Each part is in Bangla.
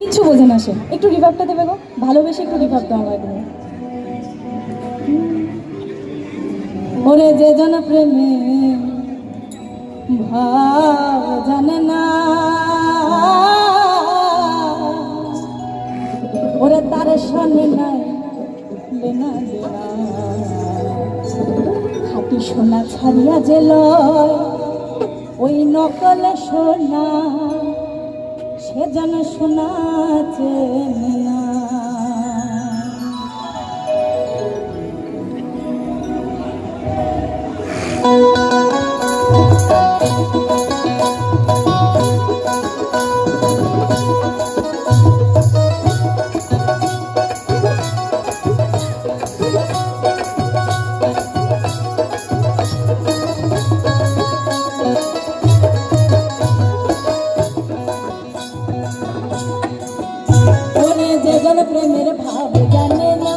কিচ্ছু বোঝে না সে। একটু রিভাবটা দেবে গো। ভালোবেসে একটু রিভাব আমায় তুমি। ওরে যে জন প্রেমে ভাব জানে না। ওরে তার শোনে নাই লেনা খাটি সোনা ছাড়িয়া যে ওই নকল সোনা। সে যেন শোনা চেনে ওরে যে জন প্রেমের ভাব জানে না।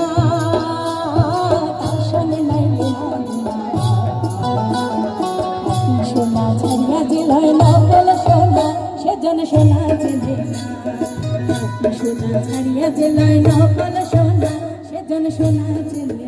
সোনা ছাড়িয়া সোনা চেনে না। হাতি সোনা, সেজন সোনা চেনে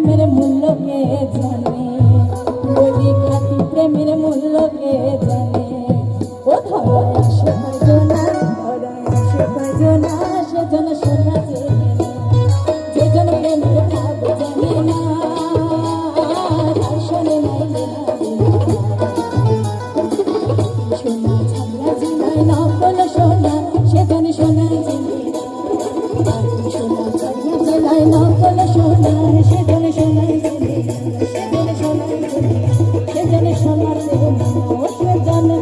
প্রেমের মূল্য কে জানে? বলি খাঁটি প্রেমের মূল্য কে জানে? ও ধরায় আসে ভজনা? ধরায় আসে ভজনা? সেজন সোনা চেনে না। যেজন প্রেমের ভাব জানে না। শোনে নাই। সোনা ছাড়া জিনায় নকল সোনা, সেজন সোনা জিনিয়া সোনা ছাড়া জিনায় নকল সোনা।